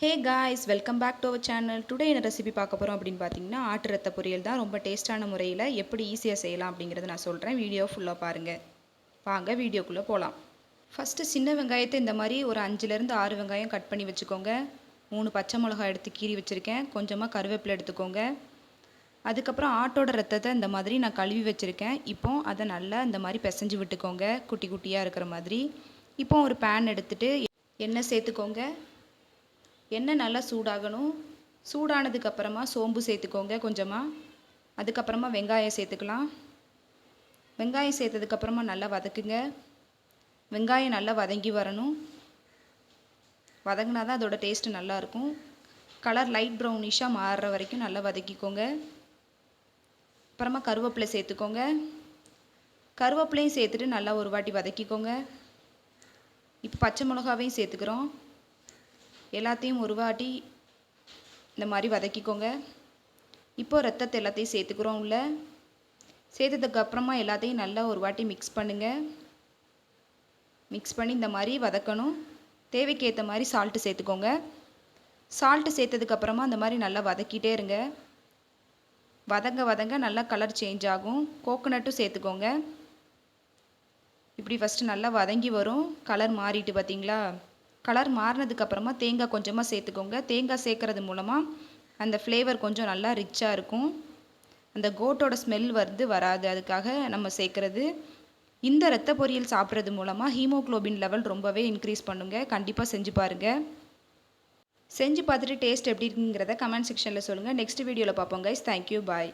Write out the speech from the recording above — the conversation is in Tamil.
Hey guys welcome back to our channel today என்ன ரெசிபி பார்க்க போகிறோம் அப்படின்னு பார்த்தீங்கன்னா ஆட்டு ரத்த பொரியல் தான் ரொம்ப டேஸ்ட்டான முறையில் எப்படி ஈஸியாக செய்யலாம் அப்படிங்கிறத நான் சொல்கிறேன் வீடியோ ஃபுல்லாக பாருங்கள் வாங்க வீடியோக்குள்ளே போகலாம் ஃபஸ்ட்டு சின்ன வெங்காயத்தை இந்த மாதிரி ஒரு அஞ்சுலேருந்து ஆறு வெங்காயம் கட் பண்ணி வச்சுக்கோங்க. மூணு பச்சை மிளகாய் எடுத்து கீறி வச்சுருக்கேன். கொஞ்சமாக கருவேப்பிலை எடுத்துக்கோங்க. அதுக்கப்புறம் ஆட்டோட ரத்தத்தை இந்த மாதிரி நான் கழுவி வச்சுருக்கேன். இப்போ அதை நல்லா இந்த மாதிரி பிசைஞ்சு விட்டுக்கோங்க. குட்டி குட்டியாக இருக்கிற மாதிரி. இப்போ ஒரு பேன் எடுத்துகிட்டு எண்ணெய் சேர்த்துக்கோங்க. எண்ணெய் நல்லா சூடாகணும்? சூடானதுக்கப்புறமா சோம்பு சேர்த்துக்கோங்க கொஞ்சமாக அதுக்கப்புறமா வெங்காயம் சேர்த்துக்கலாம். வெங்காயம் சேர்த்ததுக்கப்புறமா நல்லா வதக்குங்க. வெங்காயம் நல்லா வதங்கி வரணும். வதங்கினா தான் அதோட டேஸ்ட்டு நல்லாயிருக்கும். கலர் லைட் ப்ரௌனிஷாக மாறுற வரைக்கும் நல்லா வதக்கிக்கோங்க. அப்புறமா கருவேப்பிலை சேர்த்துக்கோங்க. கருவேப்பிலையும் சேர்த்துட்டு நல்லா ஒரு வாட்டி வதக்கிக்கோங்க. இப்போ பச்சை மிளகாவையும் சேர்த்துக்கிறோம். எல்லாத்தையும் ஒரு வாட்டி இந்த மாதிரி வதக்கிக்கோங்க. இப்போ ரத்தத்தை எல்லாத்தையும் சேர்த்துக்கிறோம் உள்ள. சேர்த்ததுக்கு அப்புறமா எல்லாத்தையும் நல்லா ஒரு வாட்டி மிக்ஸ் பண்ணுங்கள் மிக்ஸ் பண்ணி இந்த மாதிரி வதக்கணும். தேவைக்கு ஏற்ற மாதிரி சால்ட்டு சேர்த்துக்கோங்க. சால்ட்டு சேர்த்ததுக்கப்புறமா அந்த மாதிரி நல்லா வதக்கிட்டே இருங்க. வதங்க வதங்க நல்லா கலர் சேஞ்ச் ஆகும். கோகோனட்டும் சேர்த்துக்கோங்க. இப்படி ஃபஸ்ட்டு நல்லா வதங்கி வரும். கலர் மாறிட்டு பார்த்தீங்களா கலர் மாறினதுக்கப்புறமா தேங்காய் கொஞ்சமாக சேர்த்துக்கோங்க. தேங்காய் சேர்க்குறது மூலமாக அந்த ஃப்ளேவர் கொஞ்சம் நல்லா ரிச்சாக இருக்கும். அந்த கோட்டோட ஸ்மெல் வந்து வராது. அதுக்காக நம்ம சேர்க்குறது. இந்த ரத்த பொரியல் சாப்பிட்றது மூலமாக ஹீமோக்ளோபின் லெவல் ரொம்பவே இன்க்ரீஸ் பண்ணுங்க. கண்டிப்பாக செஞ்சு பாருங்கள் செஞ்சு பார்த்துட்டு டேஸ்ட் எப்படி இருக்குங்கிறத கமெண்ட் செக்ஷனில் சொல்லுங்கள் நெக்ஸ்ட் வீடியோவில் பார்ப்போம் கைஸ் தேங்க்யூ பாய்